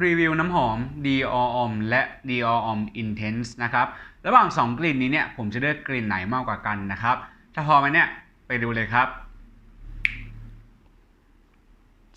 รีวิวน้ำหอม Dior Homme และ Dior Homme Intense นะครับ ระหว่าง 2 กลิ่นนี้เนี่ยผมจะเลือกกลิ่นไหนมากกว่ากันนะครับ ถ้าพร้อมไหมเนี่ย ไปดูเลยครับ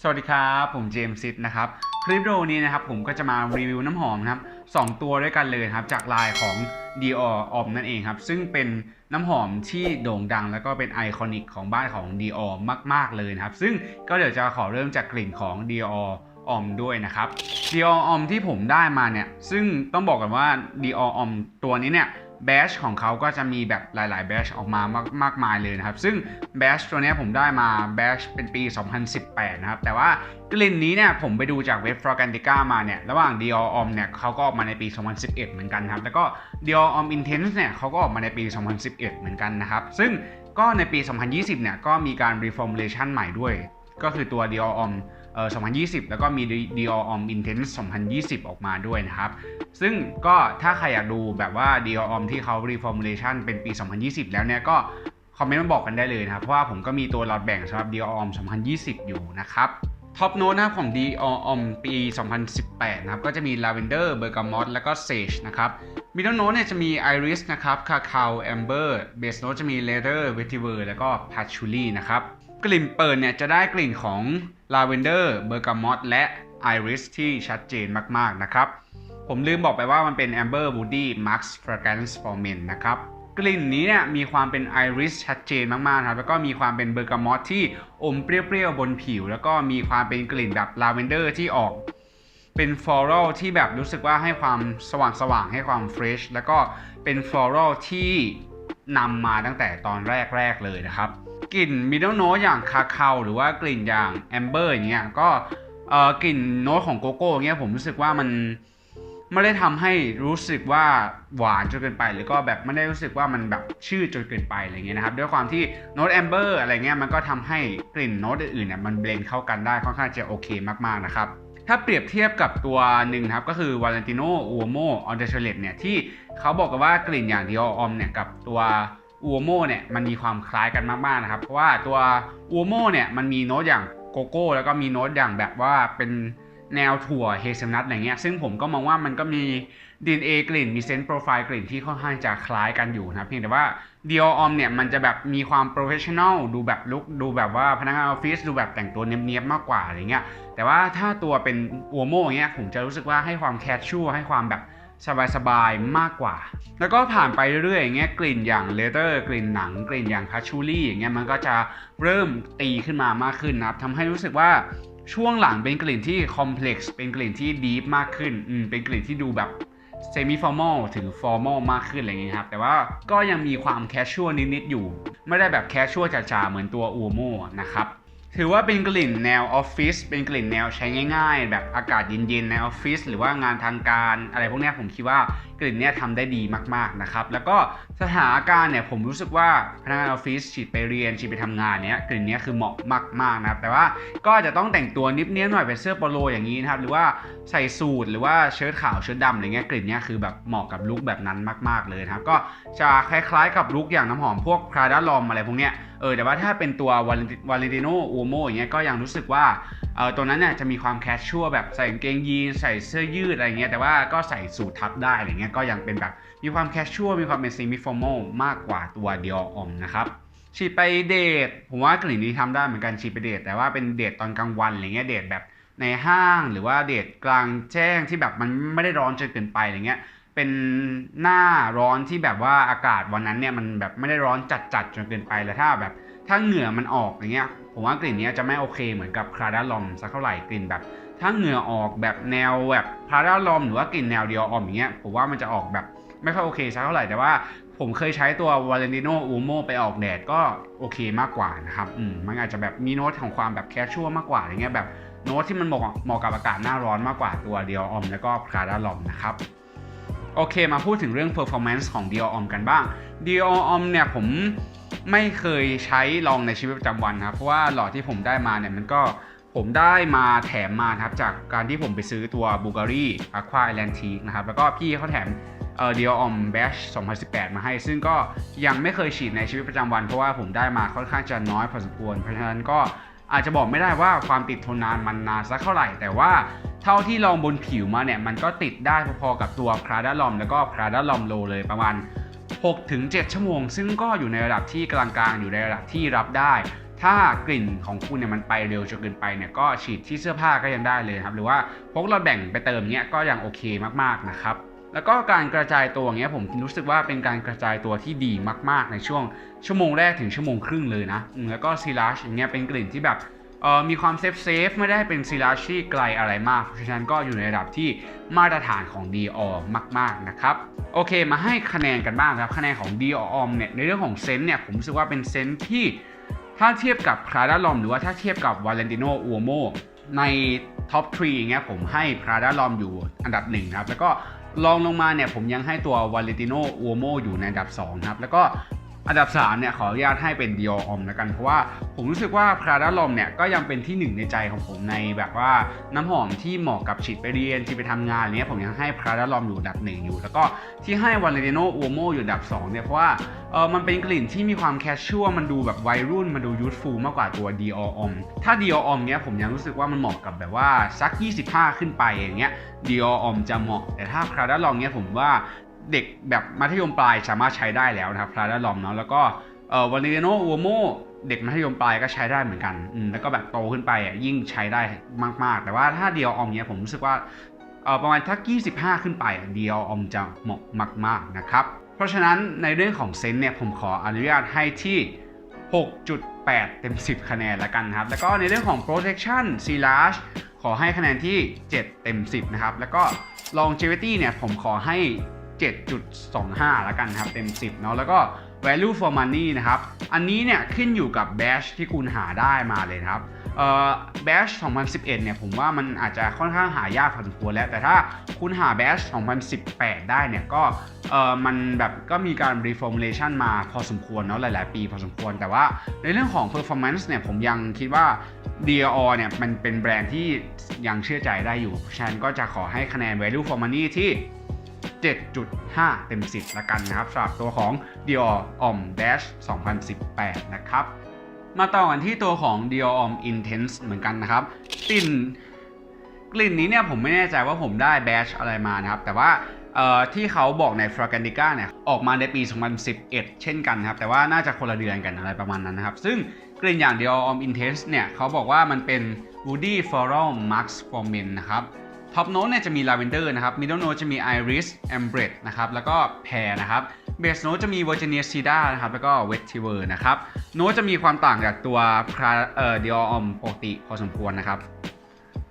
สวัสดีครับ ผมเจมส์ซิดนะครับ คลิปวิดีโอนี้นะครับ ผมก็จะมารีวิวน้ำหอมนะครับสองตัวด้วยกันเลยครับ จากลายของ Dior Homme นั่นเองครับ ซึ่งเป็นน้ำหอมที่โด่งดัง แล้วก็เป็นไอคอนิกของบ้านของ Dior มาก ๆเลยนะครับ ซึ่งก็เดี๋ยวจะขอเริ่มจากกลิ่นของ Dior Homme ด้วยนะครับ Dior Homme ที่ผมได้มาเนี่ย ซึ่งต้องบอกกันว่า Dior Homme ตัวนี้เนี่ยแบชของเขาก็จะมีแบบหลาย ๆ แบชออกมามากมากมายเลยนะครับ ซึ่งแบชตัวนี้ผมได้มาแบชเป็นปี 2018 นะครับ แต่ว่ากลิ่นนี้เนี่ยผมไปดูจากเว็บ Fragrantica มาเนี่ย ระหว่าง Dior Homme เนี่ยเขาก็ออกมาในปี 2011 เหมือนกันครับ แล้วก็ Dior Homme Intense เนี่ยเขาก็ออกมาในปี 2011 เหมือนกันนะครับ ซึ่งก็ในปี 2020 เนี่ยก็มีการ reformulation ใหม่ด้วย ก็คือตัว Dior Homme เอ่อ2020 แล้วก็มี Dior Homme Intense 2020 ออกมาด้วยนะครับ ซึ่งก็ถ้าใครอยากดูแบบว่า Dior Homme ที่เขา reformulation เป็นปี 2020 แล้วเนี่ยก็คอมเมนต์มาบอกกันได้เลยนะครับ เพราะว่าผมก็มีตัวหลอดแบ่งสำหรับ Dior Homme 2020 อยู่นะครับท็อปโน้ตนะครับของ Dior Homme ปี 2018 นะครับ ก็จะมี Lavender Bergamot แล้วก็ Sage นะครับมิดเดิลโน้ตเนี่ยจะมี Iris นะครับ Cacao Amber Base Note จะมี Leather Vetiver แล้วก็ Patchouli นะครับ กลิ่นเปิดเนี่ยจะได้กลิ่นของ Lavender Bergamot และ Iris ที่ชัดเจนมาก ๆ นะครับ ผมลืมบอกไปว่ามันเป็น Amber Woody Max Fragrance for Men นะครับ กลิ่นนี้เนี่ยมีความเป็น Iris ชัดเจนมาก ๆ ครับ แล้วก็มีความเป็นเบอร์กามอตที่อมเปรี้ยว ๆ บนผิว แล้วก็มีความเป็นกลิ่นแบบลาเวนเดอร์ที่ออก เป็นฟลอรัลที่แบบรู้สึกว่าให้ความสว่างๆให้ความเฟรชแล้วก็เป็นฟลอรัลที่นำมาตั้งแต่ตอนแรก ๆ เลยนะครับ กลิ่นมิดเดิลโน้ตอย่างคาคาหรือว่ากลิ่นอย่างแอมเบอร์อย่างเงี้ยก็เอ่อกลิ่นโน้ตของโกโก้เงี้ยผมรู้สึกว่ามันไม่ได้ทำให้รู้สึกว่าหวานจนเกินไป หรือก็แบบไม่ได้รู้สึกว่ามันแบบชืดจนเกินไปอะไรเงี้ยนะครับ ด้วยความที่โน้ตแอมเบอร์อะไรเงี้ยมันก็ทำให้กลิ่นโน้ตอื่นๆเนี่ยมันเบลนเข้ากันได้ค่อนข้างจะโอเคมากๆนะครับ ถ้าเปรียบเทียบกับตัวหนึ่งครับ ก็คือ Valentino Uomo On the Toilette เนี่ยที่เขาบอกกันว่ากลิ่นอย่าง Dior Homme เนี่ยกับตัว Uomo เนี่ยมันมีความคล้ายกันมากๆนะครับ เพราะว่าตัว Uomo เนี่ยมันมีโน้ตอย่างโกโก้แล้วก็มีโน้ตอย่างแบบว่าเป็นแนวถั่วเฮเซลนัทอะไรเงี้ย ซึ่งผมก็มองว่ามันก็มี DNA กลิ่น มีเซนต์โปรไฟล์กลิ่นที่ค่อนข้างจะคล้ายกันอยู่นะเพียงแต่ว่า Dior Homme เนี่ยมันจะแบบมีความโปรเฟชชั่น a ลดูแบบลุคดูแบบว่าพนักงานออฟฟิศดูแบบแต่งตัวเนียบๆมากกว่าอะไรเงี้ยแต่ว่าถ้าตัวเป็นอัวโมอย่างเงี้ยผมจะรู้สึกว่าให้ความแคชชัวให้ความแบบ สบายๆ มากกว่า แล้วก็ผ่านไปเรื่อยๆอย่างเงี้ยกลิ่นอย่างเลเตอร์กลิ่นหนัง กลิ่นอย่างคาชูรี่อย่างเงี้ยมันก็จะเริ่มตีขึ้นมามากขึ้นนะครับทำให้รู้สึกว่าช่วงหลังเป็นกลิ่นที่คอมเพล็กซ์เป็นกลิ่นที่ดีฟมากขึ้นอืมเป็นกลิ่นที่ดูแบบเซมิฟอร์มอลถึงฟอร์มอลมากขึ้นอะไรเงี้ยครับ แต่ว่าก็ยังมีความแคชชัวนิด ๆ อยู่ ไม่ได้แบบแคชชัวจ๋าๆ เหมือนตัวอูโมนะครับ ถือว่าเป็นกลิ่นแนวออฟฟิศเป็นกลิ่นแนวใช้ง่าย ๆ แบบอากาศเย็นๆในออฟฟิศหรือว่างานทางการอะไรพวกนี้ผมคิดว่ากลิ่นเนี้ยทำได้ดีมากๆนะครับแล้วก็สถานการณ์เนี่ยผมรู้สึกว่าพนักงานออฟฟิศฉีดไปเรียนฉีดไปทำงานเนี้ยกลิ่นเนี้ยคือเหมาะมากๆนะครับแต่ว่าก็จะต้องแต่งตัวนิบเนี้ยหน่อยเป็นเสื้อโปโลอย่างนี้นะครับหรือว่าใส่สูทหรือว่าเชิ้ตขาวเชิ้ตดำอะไรเงี้ยกลิ่นเนี้ยคือแบบเหมาะกับลุคแบบนั้นมาก ๆเลยนะครับก็จะคล้ายๆกับลุคอย่างน้ำหอมพวกพราดาลอมอะไรพวกเนี้ยเออแต่ว่าถ้าเป็นตัววาเลนติโนอูโมอย่างเงี้ยก็ยังรู้สึกว่า เออตัวนั้นเนี่ยจะมีความแคชชัวแบบใส่กางเกงยีนใส่เสื้อยืดอะไรเงี้ยแต่ว่าก็ใส่สูททับได้อะไรเงี้ยก็ยังเป็นแบบมีความแคชชัวมีความเป็นซีมิฟอร์มอลมากกว่าตัวเดียออมนะครับฉีดไปเดทผมว่ากลิ่นนี้ทำได้เหมือนกันฉีดไปเดทแต่ว่าเป็นเดทตอนกลางวันอะไรเงี้ยเดทแบบในห้างหรือว่าเดทกลางแจ้งที่แบบมันไม่ได้ร้อนจนเกินไปอะไรเงี้ยเป็นหน้าร้อนที่แบบว่าอากาศวันนั้นเนี่ยมันแบบไม่ได้ร้อนจัดๆจนเกินไปแล้วถ้าแบบ ถ้าเหงื่อมันออกอย่างเงี้ย ผมว่ากลิ่นนี้จะไม่โอเคเหมือนกับคาราดาลอมสักเท่าไหร่กลิ่นแบบ ถ้าเหงื่อออกแบบแนวแบบคาราดาลอมหรือว่ากลิ่นแนวเดียวออมอย่างเงี้ยผมว่ามันจะออกแบบไม่ค่อยโอเคสักเท่าไหร่แต่ว่าผมเคยใช้ตัว Valentino Uomo ไปออกแดดก็โอเคมากกว่านะครับอืมมันอาจจะแบบมีโน้ตของความแบบแคชชัวมากกว่าอย่างเงี้ยแบบโน้ตที่มันเหมาะเหมาะกับอากาศหน้าร้อนมากกว่าตัวเดียวออมแล้วก็คาราดาลอมนะครับโอเคมาพูดถึงเรื่อง performance ของ Dior Homme กันบ้าง Dior Homme เนี่ยผม ไม่เคยใช้ลองในชีวิตประจำวันครับเพราะว่าหลอดที่ผมได้มาเนี่ยมันก็ผมได้มาแถมมาครับจากการที่ผมไปซื้อตัว Bulgari Aqua Atlantic นะครับแล้วก็พี่เขาแถมเอ่อ Dior Homme Bash 2018 มาให้ ซึ่งก็ยังไม่เคยฉีดในชีวิตประจำวัน เพราะว่าผมได้มาค่อนข้างจะน้อยพอสมควร เพราะฉะนั้นก็อาจจะบอกไม่ได้ว่าความติดทนนานมันนานสักเท่าไหร่ แต่ว่าเท่าที่ลองบนผิวมาเนี่ย มันก็ติดได้พอๆกับตัว Prada l o m แล้วก็ Prada l o m Low เลยประมาณ 6-7 ชั่วโมง ซึ่งก็อยู่ในระดับที่กลางๆ อยู่ในระดับที่รับได้ ถ้ากลิ่นของคุณเนี่ยมันไปเร็วจนเกินไปเนี่ยก็ฉีดที่เสื้อผ้าก็ยังได้เลยครับ หรือว่าพกเราแบ่งไปเติมเนี้ยก็ยังโอเคมากๆนะครับแล้วก็การกระจายตัวเงี้ยผมรู้สึกว่าเป็นการกระจายตัวที่ดีมาก ๆ ในช่วงชั่วโมงแรกถึงชั่วโมงครึ่งเลยนะ แล้วก็ซีลาชอย่างเงี้ยเป็นกลิ่นที่แบบ มีความเซฟเซฟไม่ได้เป็นซีลาชที่ไกลอะไรมาก เพราะฉะนั้นก็อยู่ในระดับที่มาตรฐานของ Dior มาก ๆ นะครับ โอเค มาให้คะแนนกันบ้างครับ คะแนนของ Dior Homme เนี่ย ในเรื่องของเซนต์เนี่ย ผมรู้สึกว่าเป็นเซนต์ที่ถ้าเทียบกับ Prada l o m หรือว่าถ้าเทียบกับ Valentino Uomo ในท็อป3อย่างเงี้ยผมให้ Prada l o m อยู่อันดับหนึ่งครับ แล้วก็ลองลงมาเนี่ยผมยังให้ตัว Valentino Uomo อยู่ในอันดับ2ครับแล้วก็ อันดับ3เนี่ยขออนุญาตให้เป็น Dior Homme แล้วกันเพราะว่าผมรู้สึกว่า Prada l o m เนี่ยก็ยังเป็นที่หนึ่งในใจของผมในแบบว่าน้ำหอมที่เหมาะกับฉีดไปเรียนฉีดไปทำงานเนี้ยผมยังให้ Prada l o m อยู่ดับหนึ่งอยู่ แล้วก็ที่ให้ Valentino Uomo อยู่อันดับ2เนี่ยเพราะว่าเออมันเป็นกลิ่นที่มีความแคชชวมันดูแบบวัยรุ่น มันดูยูทฟูลมากกว่าตัว Dior Homme ถ้า Dior Homme เนี้ยผมยังรู้สึกว่ามันเหมาะกับแบบว่าสัก 25 ขึ้นไปอย่างเงี้ย Dior Homme จะเหมาะ แต่ถ้า Prada l o m เนี้ยผมว่า เด็กแบบมัธยมปลายสามารถใช้ได้แล้วนะครับ Prada l o m เนาะแล้วก็เอ่อ Valentino Uomo เด็กมัธยมปลายก็ใช้ได้เหมือนกันแล้วก็แบบโตขึ้นไปอะยิ่งใช้ได้มากๆ แต่ว่าถ้า Dior Homme เนี้ยผมรู้สึกว่าเอ่อประมาณทัก 25 ขึ้นไปเดียวออมจะเหมาะมาก ๆนะครับ เพราะฉะนั้นในเรื่องของเซนต์เนี่ยผมขออนุญาตให้ที่ 6.8 เต็ม 10 คะแนนละกันครับ แล้วก็ในเรื่องของ protection s e a l a g e ขอให้คะแนนที่ 7 เต็ม 10 นะครับ แล้วก็ longevity เนี่ยผมขอให้ 7.25ละกันครับเต็ม 10เนาะแล้วก็ value for money นะครับ อันนี้เนี่ยขึ้นอยู่กับ badge ที่คุณหาได้มาเลยครับเอ่อ Bash 2011 เนี่ยผมว่ามันอาจจะค่อนข้างหายากพอสมควรแล้ว แต่ถ้าคุณหา Bash 2018 ได้เนี่ยก็เอ่อมันแบบก็มีการ reformulation มาพอสมควรเนาะหลาย ๆ ปีพอสมควร แต่ว่าในเรื่องของ performance เนี่ยผมยังคิดว่า Dior เนี่ยมันเป็นแบรนด์ที่ยังเชื่อใจได้อยู่ฉะนั้นก็จะขอให้คะแนน value for money ที่ 7.5 เต็ม 10 ละกันนะครับสำหรับตัวของ Dior Om Dash 2018 นะครับ มาต่อกันที่ตัวของ Dior Om Intense เหมือนกันนะครับกลิ่นกลิ่นนี้เนี่ยผมไม่แน่ใจว่าผมได้แบชอะไรมานะครับ แต่ว่าที่เขาบอกใน Fragrantica เนี่ยออกมาในปี 2011 เช่นกันครับ แต่ว่าน่าจะคนละเดือนกันอะไรประมาณนั้นนะครับ ซึ่งกลิ่นอย่าง Dior Homme Intense เนี่ยเขาบอกว่ามันเป็น Woody Floral Max for Men นะครับ ท็อปโน้ตเนี่ยจะมีลาเวนเดอร์นะครับมิดเดิลโน้ตจะมีไอริสแอมเบรดนะครับแล้วก็แพรนะครับเบสโน้ตจะมีเวอร์จิเนียซีดานะครับแล้วก็เวททิเวอร์นะครับโน้ตจะมีความต่างจากตัวพราเอ่อดิออมปกติพอสมควรนะครับ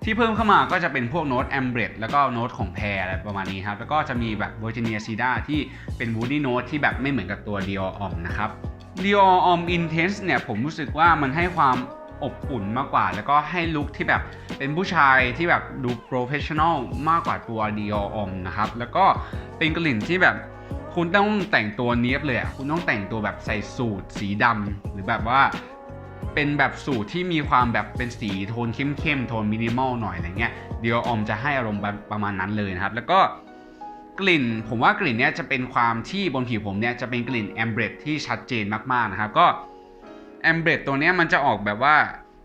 ที่เพิ่มเข้ามาก็จะเป็นพวกโน้ตแอมเบรดแล้วก็โน้ตของแพรอะไรประมาณนี้ครับ แล้วก็จะมีแบบเวอร์จิเนียซีดาที่เป็นวูดี้โน้ตที่แบบไม่เหมือนกับตัว Dior Homme นะครับ Dior Homme Intense เนี่ยผมรู้สึกว่ามันให้ความ อบอุ่นมากกว่า แล้วก็ให้ลุคที่แบบเป็นผู้ชายที่แบบดูโปรเฟชชั่นอลมากกว่าตัว Dior Homme นะครับ แล้วก็เป็นกลิ่นที่แบบคุณต้องแต่งตัวเนี้ยบเลยอะคุณต้องแต่งตัวแบบใส่สูทสีดำหรือแบบว่าเป็นแบบสูตรที่มีความแบบเป็นสีโทนเข้มๆ โทนมินิมอลหน่อยอะไรเงี้ยเดียวออมจะให้อารมณ์ประมาณนั้นเลยนะครับ แล้วก็กลิ่น ผมว่ากลิ่นเนี้ยจะเป็นความที่บนผิวผมเนี่ยจะเป็นกลิ่นแอมเบรดที่ชัดเจนมากๆนะครับ ก็ แอมเบรดตัวนี้มันจะออกแบบว่า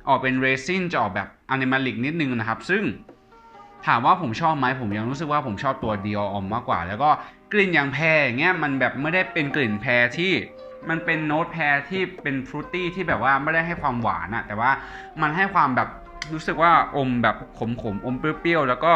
ออกเป็นเรซินจะออกแบบอนิมาลิกนิดนึงนะครับ ซึ่งถามว่าผมชอบไหมผมยังรู้สึกว่าผมชอบตัว Dior Homme มากกว่า แล้วก็กลิ่นอย่างแพรอย่างเงี้ยมันแบบไม่ได้เป็นกลิ่นแพรที่มันเป็นโน้ตแพรที่เป็นฟรุตตี้ที่แบบว่าไม่ได้ให้ความหวานอะแต่ว่ามันให้ความแบบรู้สึกว่าอมแบบขมๆอมเปรี้ยวๆแล้วก็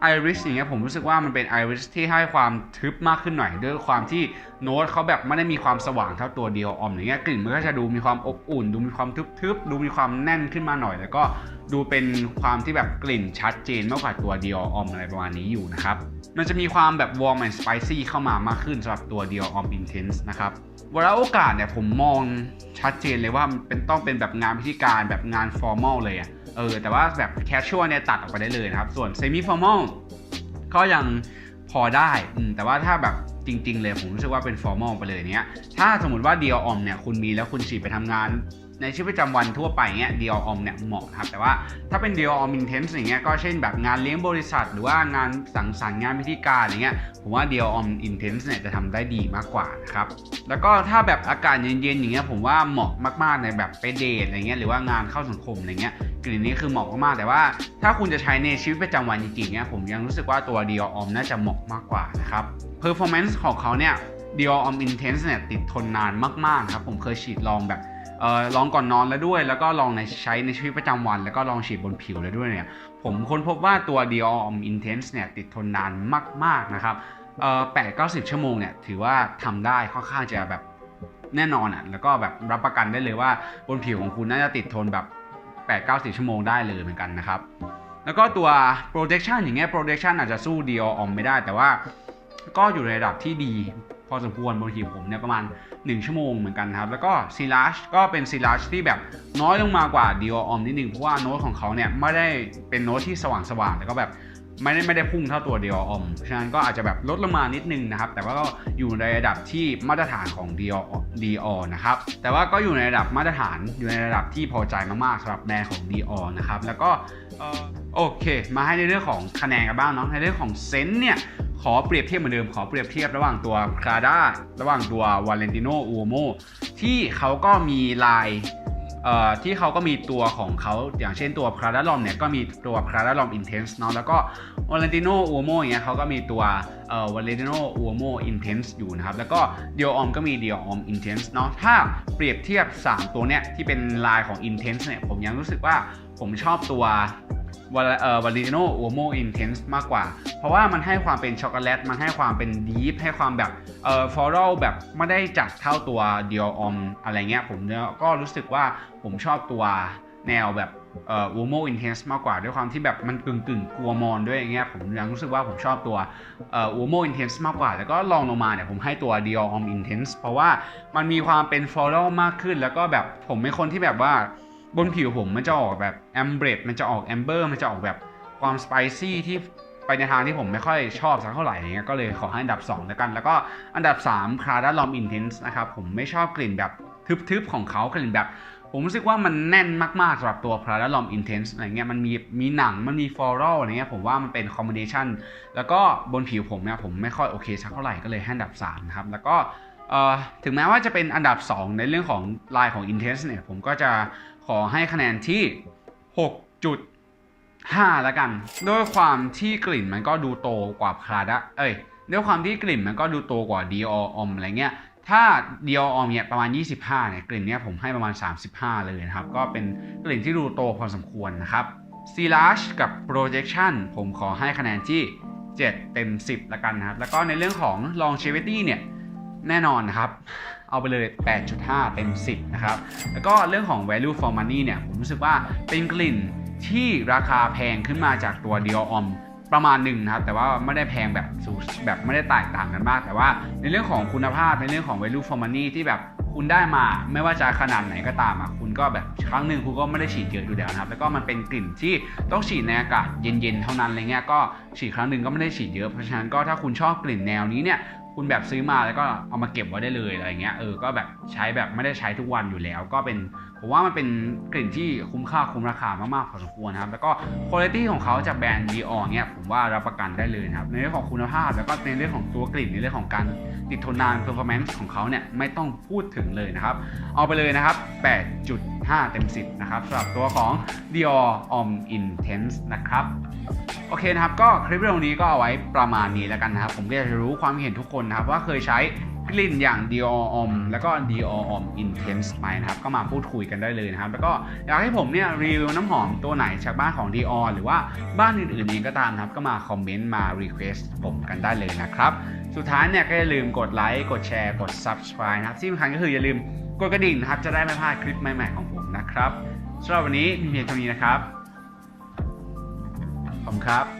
ไอริสอย่างเงี้ยผมรู้สึกว่ามันเป็นไอริสที่ให้ความทึบมากขึ้นหน่อยด้วยความที่โน้ตเขาแบบไม่ได้มีความสว่างเท่าตัวเดียวออมอย่างเงี้ยกลิ่นมันก็จะดูมีความอบอุ่น ดูมีความทึบๆดูมีความแน่นขึ้นมาหน่อย แล้วก็ดูเป็นความที่แบบกลิ่นชัดเจนมากกว่าตัวเดียวออมอะไรประมาณนี้อยู่นะครับมันจะมีความแบบ warm and spicy เข้ามามากขึ้นสำหรับตัว Dior Homme Intense นะครับเวลาโอกาสเนี่ยผมมองชัดเจนเลยว่ามันเป็นต้องเป็นแบบงานพิธีการแบบงาน formal เลยอะ เออแต่ว่าแบบ casual เนี่ยตัดออกไปได้เลยนะครับ ส่วน semi formal ก็ยังพอได้อืแต่ว่าถ้าแบบจริง ๆ เลยผมรู้สึกว่าเป็น formal ไปเลยเนี้ยถ้าสมมติว่าเดียออมเนี่ยคุณมีแล้วคุณฉีดไปทำงาน ในชีวิตประจำวันทั่วไปเงี้ย Dior Homme เนี่ยเหมาะครับ แต่ว่าถ้าเป็น Dior Homme Intense อย่างเงี้ยก็เช่นแบบงานเลี้ยงบริษัท หรือว่างานสังสรรค์งานพิธีการอย่างเงี้ยผมว่า Dior Homme Intense เนี่ยจะทำได้ดีมากกว่านะครับแล้วก็ถ้าแบบอากาศเย็นๆอย่างเงี้ยผมว่าเหมาะมากๆในแบบไปเดทอะไรเงี้ยหรือว่างานเข้าสังคมอะไรเงี้ยกลิ่นนี้คือเหมาะมากๆแต่ว่าถ้าคุณจะใช้ในชีวิตประจำวันจริงๆเนี่ยผมยังรู้สึกว่าตัว Dior Homme น่าจะเหมาะมากกว่านะครับ performance ของเขาเนี่ย Dior Homme Intense เนี่ยติดทนนานมากๆครับผมเคยฉีดลองแบบ ลองก่อนนอนแล้วด้วย แล้วก็ลองในใช้ในชีวิตประจำวัน แล้วก็ลองฉีดบนผิวแล้วด้วยเนี่ย ผมค้นพบว่าตัว Dior Homme Intense เนี่ยติดทนนานมาก ๆ นะครับเออแปดเก้าสิบชั่วโมงเนี่ยถือว่าทำได้ค่อนข้างจะแบบแน่นอนอะแล้วก็แบบรับประกันได้เลยว่าบนผิวของคุณน่าจะติดทนแบบ8 9 0ชั่วโมงได้เลยเหมือนกันนะครับ แล้วก็ตัว protection อย่างเงี้ย protection อาจจะสู้ Dior Homme ไม่ได้ แต่ว่าก็อยู่ในระดับที่ดี พอสมควรบนผิวผมเนี่ยประมาณ 1 ชั่วโมงเหมือนกันครับ แล้วก็ c e l a s h ก็เป็น c e l a s h ที่แบบน้อยลงมากว่า Dior Homme นิดนึง เพราะว่าโน้ตของเขาเนี่ยไม่ได้เป็นโน้ตที่สว่างๆแล้วก็แบบไม่ได้ไม่ได้พุ่งเท่าตัว Dior Homme ฉะนั้นก็อาจจะแบบลดลงมานิดนึงนะครับ แต่ว่าก็อยู่ในระดับที่มาตรฐานของ Dior Dior นะครับ แต่ว่าก็อยู่ในระดับมาตรฐานอยู่ในระดับที่พอใจมากๆสำหรับแบรนด์ของ Dior นะครับ แล้วก็โอเค มาให้ในเรื่องของคะแนนกันบ้างเนาะ ในเรื่องของเซนต์เนี่ย ขอเปรียบเทียบเหมือนเดิม ขอเปรียบเทียบระหว่างตัว Prada ระหว่างตัว Valentino Uomo ที่เขาก็มีลายที่เขาก็มีตัวของเขาอย่างเช่นตัว Prada Lom เนี่ยก็มีตัว Prada Lom Intense เนาะแล้วก็ Valentino Uomo อย่างเงี้ยเขาก็มีตัวเอ่อ Valentino Uomo Intense อยู่นะครับ แล้วก็ Dior Homme ก็มี Dior Homme Intense เนาะถ้าเปรียบเทียบ 3 ตัวเนี้ยที่เป็นลายของ Intense เนี่ยผมยังรู้สึกว่าผมชอบตัว วาเอ่อวาลิโนโอโมอินเทนส์มากกว่า เพราะว่ามันให้ความเป็นช็อกโกแลต มันให้ความเป็นดีฟให้ความแบบเอ่อฟลอรัลแบบไม่ได้จัดเท่าตัวเดียออมอะไรเงี้ยผมเนี่ยก็รู้สึกว่าผมชอบตัวแนวแบบเอ่อโอโมอินเทนส์มากกว่า ด้วยความที่แบบมันกึ่งกึ่งกลัวมอนด้วยอย่างเงี้ยผมยังรู้สึกว่าผมชอบตัวเอ่อโอโมอินเทนส์มากกว่า แล้วก็ลองลงมาเนี่ยผมให้ตัว Dior Homme Intense เพราะว่ามันมีความเป็นฟลอรัลมากขึ้น แล้วก็แบบผมเป็นคนที่แบบว่า บนผิวผมมันจะออกแบบแอมเบรดมันจะออกแอมเบอร์มันจะออกแบบความสไปซี่ที่ไปในทางที่ผมไม่ค่อยชอบสักเท่าไหร่เงี้ยก็เลยขอให้อันดับ 2 แล้วกัน แล้วก็อันดับ3 Prada Lom Intense นะครับผมไม่ชอบกลิ่นแบบทึบๆของเขากลิ่นแบบ ผมรู้สึกว่ามันแน่นมากๆสำหรับตัว Prada Lom Intense อะไรเงี้ยมันมีมีหนังมันมีฟลอรัลอะไรเงี้ยผมว่ามันเป็นคอมบิเนชันแล้วก็บนผิวผมเนี่ยผมไม่ค่อยโอเคสักเท่าไหร่ก็เลยให้อันดับ3นะครับแล้วก็เอ่อถึงแม้ว่าจะเป็นอันดับ 2 ในเรื่องของลายของ Intense เนี่ยผมก็จะ ขอให้คะแนนที่ 6.5แล้วกัน ด้วยความที่กลิ่นมันก็ดูโตกว่า Prada เอ้ย ด้วยความที่กลิ่นมันก็ดูโตกว่า Dior Homme อะไรเงี้ย ถ้า Dior Homme เนี่ยประมาณ 25 เนี่ย กลิ่นเนี้ยผมให้ประมาณ 35 เลยนะครับ ก็เป็นกลิ่นที่ดูโตพอสมควรนะครับ s e l a s h กับ Projection ผมขอให้คะแนนที่ 7 เต็ม 10แล้วกันนะครับ แล้วก็ในเรื่องของ Longevity เนี่ย แน่นอนนะครับ เอาไปเลย 8.5 เต็ม 10 นะครับ แล้วก็เรื่องของ value for money เนี่ย ผมรู้สึกว่าเป็นกลิ่นที่ราคาแพงขึ้นมาจากตัว Dior Homme ประมาณหนึ่งนะครับ แต่ว่าไม่ได้แพงแบบสูแบบไม่ได้แตกต่างกันมาก แต่ว่าในเรื่องของคุณภาพในเรื่องของ value for money ที่แบบคุณได้มาไม่ว่าจะขนาดไหนก็ตามอะคุณก็แบบครั้งหนึ่งคุณก็ไม่ได้ฉีดเยอะอยู่แล้วนะครับ แล้วก็มันเป็นกลิ่นที่ต้องฉีดในอากาศเย็นๆเท่านั้นอะไรเงี้ยก็ฉีดครั้งหนึ่งก็ไม่ได้ฉีดเยอะเพราะฉะนั้นก็ถ้าคุณชอบกลิ่นแนวนี้เนี่ย คุณแบบซื้อมาแล้วก็เอามาเก็บไว้ได้เลยอะไรเงี้ยเออก็แบบใช้แบบไม่ได้ใช้ทุกวันอยู่แล้ว ก็เป็นผมว่ามันเป็นกลิ่นที่คุ้มค่าคุ้มราคามากๆพอสมควรนะครับแล้วก็คุณภาพของเขาจากแบรนด์ Dior เนี่ยผมว่ารับประกันได้เลยนะครับในเรื่องของคุณภาพแล้วก็ในเรื่องของตัวกลิ่นในเรื่องของการติดทนนาน performance ของเขาเนี่ยไม่ต้องพูดถึงเลยนะครับเอาไปเลยนะครับ8.5 เต็ม 10 นะครับสำหรับตัวของ Dior Om Intense นะครับโอเคนะครับ ก็คลิปวิดีโอนี้ก็เอาไว้ประมาณนี้แล้วกันนะครับ ผมก็จะรู้ความเห็นทุกคนนะครับ ว่าเคยใช้กลิ่นอย่าง Dior Om แล้วก็ Dior Om Intense ไหมนะครับ ก็มาพูดคุยกันได้เลยนะครับ แล้วก็อยากให้ผมเนี่ยรีวิวน้ำหอมตัวไหนจากบ้านของ Dior หรือว่าบ้านอื่นๆเองก็ตามนะครับ ก็มาคอมเมนต์มา request ผมกันได้เลยนะครับ สุดท้ายเนี่ยก็อย่าลืมกดไลค์กดแชร์กด subscribe นะครับที่สำคัญก็คืออย่าลืมกดกระดิ่งนะครับจะได้ไม่พลาดคลิปใหม่ๆของผม นะครับสำหรับวันนี้มีเพียงเท่านี้นะครับ ขอบคุณครับ